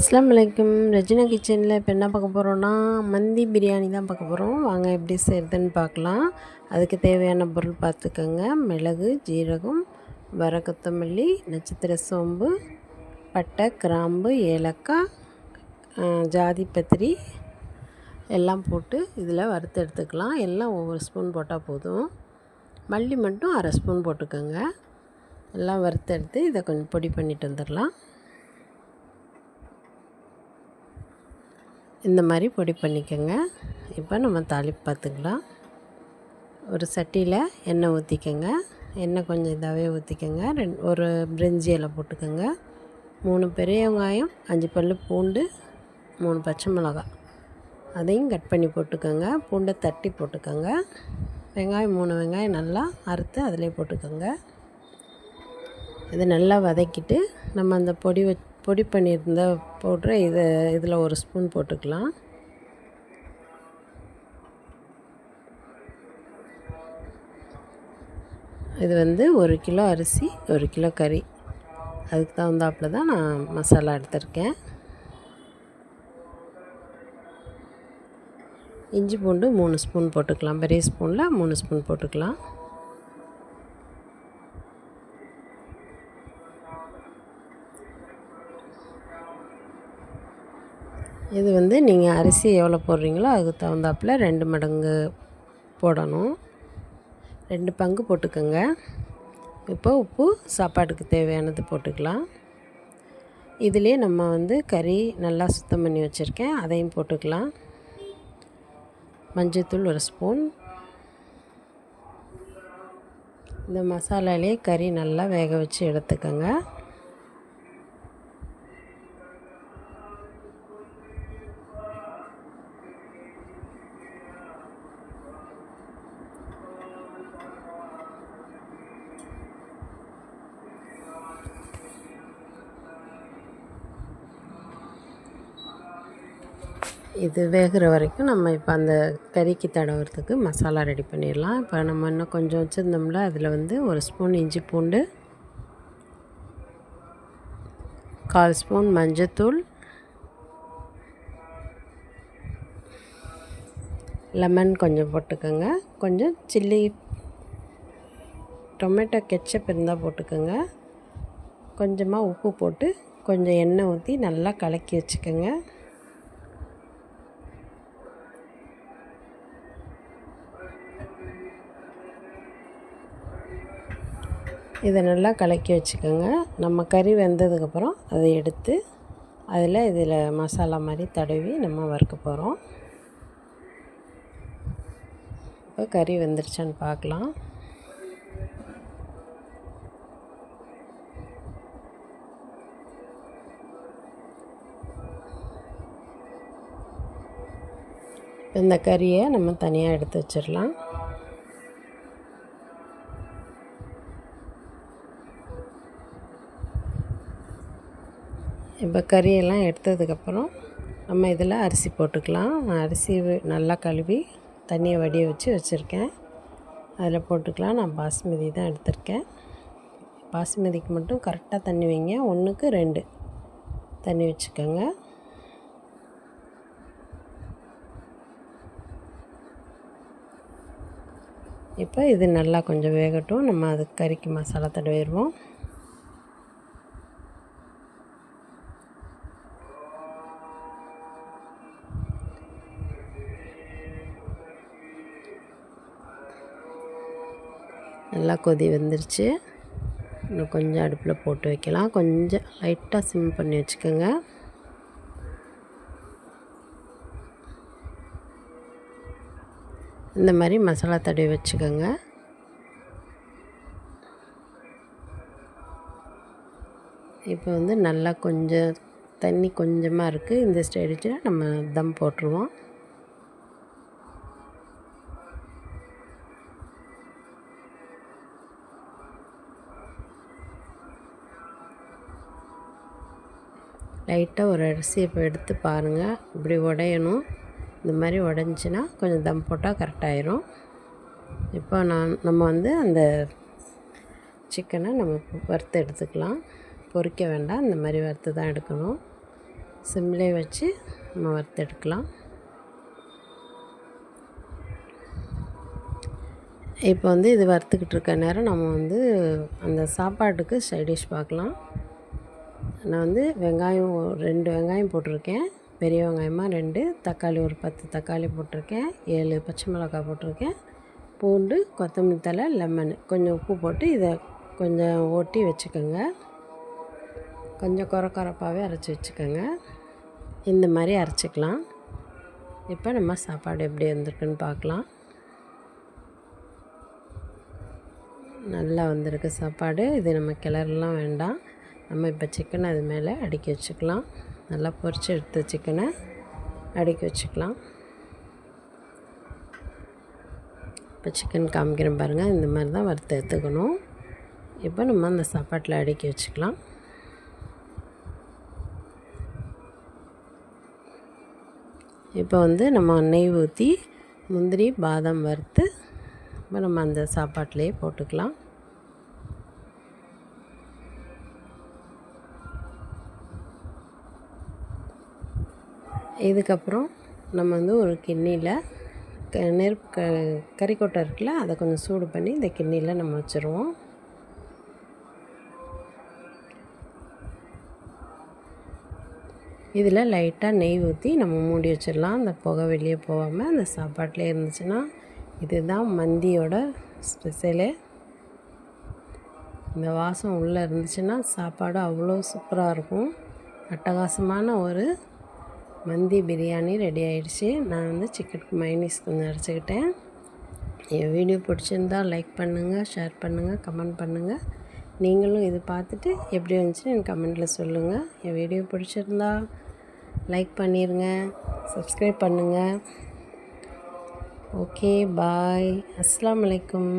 அஸ்லாம் அலைக்கும். ரஜினா கிச்சனில் இப்போ என்ன பார்க்க போகிறோன்னா மந்தி பிரியாணி தான் பார்க்க போகிறோம் வாங்க எப்படி செய்கிறதுன்னு பார்க்கலாம். அதுக்கு தேவையான பொருள் பார்த்துக்கோங்க. மிளகு ஜீரகம் வர கொத்தமல்லி நட்சத்திர சோம்பு பட்டை கிராம்பு ஏலக்காய் ஜாதி பத்திரி எல்லாம் போட்டு இதில் வறுத்து எடுத்துக்கலாம். எல்லாம் ஒவ்வொரு ஸ்பூன் போட்டால் போதும். மல்லி மட்டும் அரை ஸ்பூன் போட்டுக்கோங்க. எல்லாம் வறுத்தெடுத்து இதை கொஞ்சம் பொடி பண்ணிட்டு வந்துடலாம். இந்த மாதிரி பொடி பண்ணிக்கோங்க. இப்போ நம்ம தாளிப்பு பார்த்துக்கலாம். ஒரு சட்டியில் எண்ணெய் ஊற்றிக்கோங்க எண்ணெய் கொஞ்சம் இதாகவே ஊற்றிக்கோங்க ரெண்டு ஒரு பிரிஞ்சி இலை போட்டுக்கோங்க. மூணு பெரிய வெங்காயம் அஞ்சு பல் பூண்டு மூணு பச்சை மிளகாய் அதையும் கட் பண்ணி போட்டுக்கோங்க. பூண்டை தட்டி போட்டுக்கோங்க. வெங்காயம் மூணு வெங்காயம் நல்லா அறுத்து அதிலே போட்டுக்கோங்க. இதை நல்லா வதக்கிட்டு நம்ம அந்த பொடி வச் பொடி பண்ணியிருந்த பவுட்ரு இதை இதில் ஒரு ஸ்பூன் போட்டுக்கலாம். இது வந்து ஒரு கிலோ அரிசி ஒரு கிலோ கறி. அதுக்கு தகுந்தாப்புல தான் நான் மசாலா எடுத்திருக்கேன். இஞ்சி பூண்டு மூணு ஸ்பூன் போட்டுக்கலாம். பெரிய ஸ்பூனில் மூணு ஸ்பூன் போட்டுக்கலாம். இது வந்து நீங்கள் அரிசி எவ்வளோ போடுறீங்களோ அதுக்கு தகுந்தாப்புல ரெண்டு மடங்கு போடணும். ரெண்டு பங்கு போட்டுக்கோங்க. இப்போ உப்பு சாப்பாட்டுக்கு தேவையானது போட்டுக்கலாம். இதிலே நம்ம வந்து கறி நல்லா சுத்தம் பண்ணி வச்சுருக்கேன். அதையும் போட்டுக்கலாம். மஞ்சள்தூள் ஒரு ஸ்பூன். இந்த மசாலாலே கறி நல்லா வேக வச்சு எடுத்துக்கோங்க. இது வேகிற வரைக்கும் நம்ம இப்போ அந்த கறிக்கு தடவுறதுக்கு மசாலா ரெடி பண்ணிடலாம். இப்போ நம்ம இன்னும் கொஞ்சம் வச்சுருந்தோம்ல அதில் வந்து ஒரு ஸ்பூன் இஞ்சி பூண்டு கால் ஸ்பூன் மஞ்சத்தூள் லெமன் கொஞ்சம் போட்டுக்கோங்க. கொஞ்சம் சில்லி டொமேட்டோ கெச்சப் இருந்தால் போட்டுக்கோங்க. கொஞ்சமாக உப்பு போட்டு கொஞ்சம் எண்ணெய் ஊற்றி நல்லா கலக்கி வச்சுக்கோங்க. இதை நல்லா கலக்கி வச்சுக்கோங்க. நம்ம கறி வெந்ததுக்கப்புறம் அதை எடுத்து அதில் இதில் மசாலா மாதிரி தடவி நம்ம வறுக்க போகிறோம். இப்போ கறி வெந்துருச்சான்னு பார்க்கலாம். இந்த கறியை நம்ம தனியாக எடுத்து வச்சிடலாம். இப்போ கறியெல்லாம் எடுத்ததுக்கப்புறம் நம்ம இதில் அரிசி போட்டுக்கலாம். நான் அரிசி நல்லா கழுவி தண்ணியை வடிய வச்சு வச்சுருக்கேன். அதில் போட்டுக்கலாம். நான் பாஸ்மதி தான் எடுத்திருக்கேன். பாஸ்மதிக்கு மட்டும் கரெக்டாக தண்ணி வைங்க. ஒன்றுக்கு ரெண்டு தண்ணி வச்சுக்கோங்க. இப்போ இது நல்லா கொஞ்சம் வேகட்டும். நம்ம அதுக்கு கறிக்கு மசாலா தடவிடுவோம். நல்லா கொதி வந்துருச்சு. இன்னும் கொஞ்சம் அடுப்பில் போட்டு வைக்கலாம். கொஞ்சம் லைட்டாக சிம் பண்ணி வச்சுக்கோங்க. இந்த மாதிரி மசாலா தடவி வச்சுக்கோங்க. இப்போ வந்து நல்லா கொஞ்சம் தண்ணி கொஞ்சமாக இருக்குது இந்த ஸ்டேஜில் நம்ம தம் போட்டுருவோம். லைட்டாக ஒரு அரிசியை இப்போ எடுத்து பாருங்கள் இப்படி உடையணும். இந்த மாதிரி உடஞ்சின்னா கொஞ்சம் தம் போட்டால் கரெக்டாயிரும் இப்போ நான் நம்ம வந்து அந்த சிக்கனை நம்ம வறுத்து எடுத்துக்கலாம். பொறிக்க வேண்டாம். இந்த மாதிரி வறுத்து தான் எடுக்கணும். சிம்லே வச்சு நம்ம வறுத்து எடுக்கலாம். இப்போ வந்து இது வறுத்துக்கிட்டு இருக்க நேரம் நம்ம வந்து அந்த சாப்பாட்டுக்கு சைடிஷ் பார்க்கலாம். நான் வந்து வெங்காயம் ரெண்டு வெங்காயம் போட்டிருக்கேன். பெரிய வெங்காயமாக ரெண்டு தக்காளி ஒரு பத்து தக்காளி போட்டிருக்கேன். ஏழு பச்சை மிளகாய் போட்டிருக்கேன். பூண்டு கொத்தமல்லி தழை லெமன். கொஞ்சம் உப்பு போட்டு இதை கொஞ்சம் ஓட்டி வச்சுக்கோங்க. கொஞ்சம் குறை குறைப்பாகவே அரைச்சி வச்சுக்கோங்க. இந்த மாதிரி அரைச்சிக்கலாம். இப்போ நம்ம சாப்பாடு எப்படி வந்திருக்குன்னு பார்க்கலாம். நல்லா வந்திருக்கு சாப்பாடு. இது நம்ம கிளறலாம் வேண்டாம். நம்ம இப்போ சிக்கனை அது மேலே அடுக்கி வச்சுக்கலாம். நல்லா பொரிச்சு எடுத்த சிக்கனை அடுக்கி வச்சுக்கலாம். இப்போ சிக்கன் காமிக்கிறேன் பாருங்கள் இந்த மாதிரி தான் வறுத்து எடுத்துக்கணும். இப்போ நம்ம அந்த சாப்பாட்டில் அடுக்கி வச்சுக்கலாம். இப்போ வந்து நம்ம நெய் ஊற்றி முந்திரி பாதாம் வறுத்து இப்போ நம்ம அந்த சாப்பாட்டிலே போட்டுக்கலாம். இதுக்கப்புறம் நம்ம வந்து ஒரு கிண்ணியில் க நெருப்பு க கறிக்கொட்டை இருக்குல்ல அதை கொஞ்சம் சூடு பண்ணி இந்த கிண்ணியில் நம்ம வச்சுருவோம். இதில் லைட்டாக நெய் ஊற்றி நம்ம மூடி வச்சிடலாம். அந்த புகை வெளியே போகாமல் அந்த சாப்பாட்டில் இருந்துச்சுன்னா இதுதான் மந்தியோட ஸ்பெஷலு இந்த வாசம் உள்ளே இருந்துச்சுன்னா சாப்பாடு அவ்வளோ சூப்பராக இருக்கும். அட்டகாசமான ஒரு மந்தி பிரியாணி ரெடி ஆகிடுச்சு நான் வந்து சிக்கன் மைனீஸ் கொஞ்சம் அரைச்சிக்கிட்டேன். என் வீடியோ பிடிச்சிருந்தா லைக் பண்ணுங்கள் ஷேர் பண்ணுங்கள் கமெண்ட் பண்ணுங்கள் நீங்களும் இது பார்த்துட்டு எப்படி வந்துச்சுன்னு எனக்கு கமெண்ட்டில் சொல்லுங்கள் என் வீடியோ பிடிச்சிருந்தா லைக் பண்ணிடுங்க சப்ஸ்கிரைப் பண்ணுங்கள் ஓகே பாய் அஸ்லாம் வலைக்கம்